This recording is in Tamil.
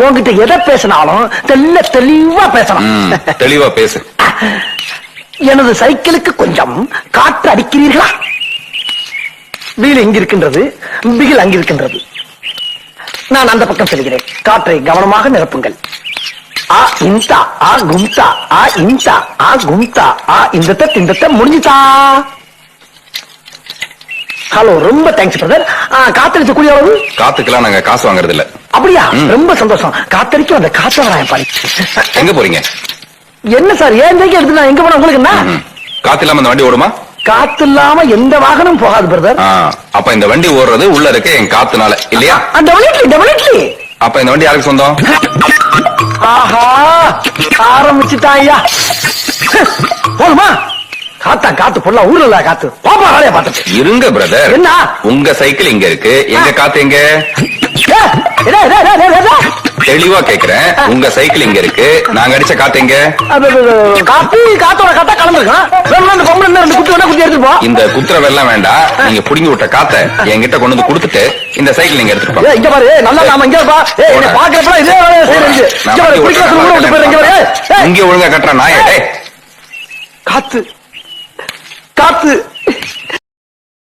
உன்கிட்ட எதை பேசினாலும் தெல்ல தெளிவா பேசலாம் தெளிவா பேசு. எனது சைக்கிளுக்கு கொஞ்சம் காற்று அடிக்கிறீர்களா? வீல் எங்க இருக்கின்றது பிகில் அங்க இருக்கின்றது நான் அந்த பக்கம் செல்கிறேன். காற்றை கவனமாக நிரப்புங்கள். ஆ இந்தா ஆ கும்தா ஆ இந்தா ஆ கும்தா ஆ இந்த இந்த முடிஞ்சுதா? ஹலோ ரொம்ப தேங்க்ஸ் பிரதர் காத்தடிச்ச கூடிய அளவு காத்துக்கெல்லாம் நாங்க காசு வாங்குறது இல்ல அப்படியா. ரொம்ப சந்தோஷம். காத்தடிக்கும் அந்த காத்தவராயன் பாடி எங்க போறீங்க? என்ன சார் ஏன் தேக்கி எடுத்து நான் எங்க போனா உங்களுக்கு என்ன. காத்து இல்லாம இந்த வண்டி ஓடுமா? காத்து இல்லாம எந்த வாகனம் போகாது பிரதர் அப்ப இந்த வண்டி ஓடுறது உள்ள இருக்க என் காத்துனால இல்லையா? டெபினெட்லி டெபினெட்லி அப்ப இந்த வண்டி யாருக்கு சொந்தம்? ஆஹா ஆரம்பிச்சுட்டா ஐயா. போதுமா? காத்தா காத்து பொல்லா ஊர்ல காத்து. பாப்பா வேலைய பார்த்துட்டு. இருங்க பிரதர் என்ன? உங்க சைக்கிள் இங்க இருக்கு. எங்க காத்து எங்க? தெளிவா கேக்குறேன். உங்க சைக்கிள் இங்க இருக்கு. நாங்க அடிச்ச காத்து எங்க? காத்து காத்தோட காத்தா கலந்துருக்கான். ரெண்டு குத்து வேணா குத்தி எடுத்துட்டு போ. இந்த குத்துறவெல்லாம் வேண்டாம். நீங்க புடுங்கி விட்ட காத்த என்கிட்ட கொண்டு வந்து கொடுத்துட்டு இந்த சைக்கிள் நீங்க எடுத்துட்டு போங்க. இங்க பாரு. நல்லா நாம இங்க பா ஏய் என்னை பாக்குறப்ப இதே வேலையை இங்க. பாரு குடிக்கிற விட்டு பாரு. ஒழுங்கா கட்டுற நாயே காத்து. காத்து.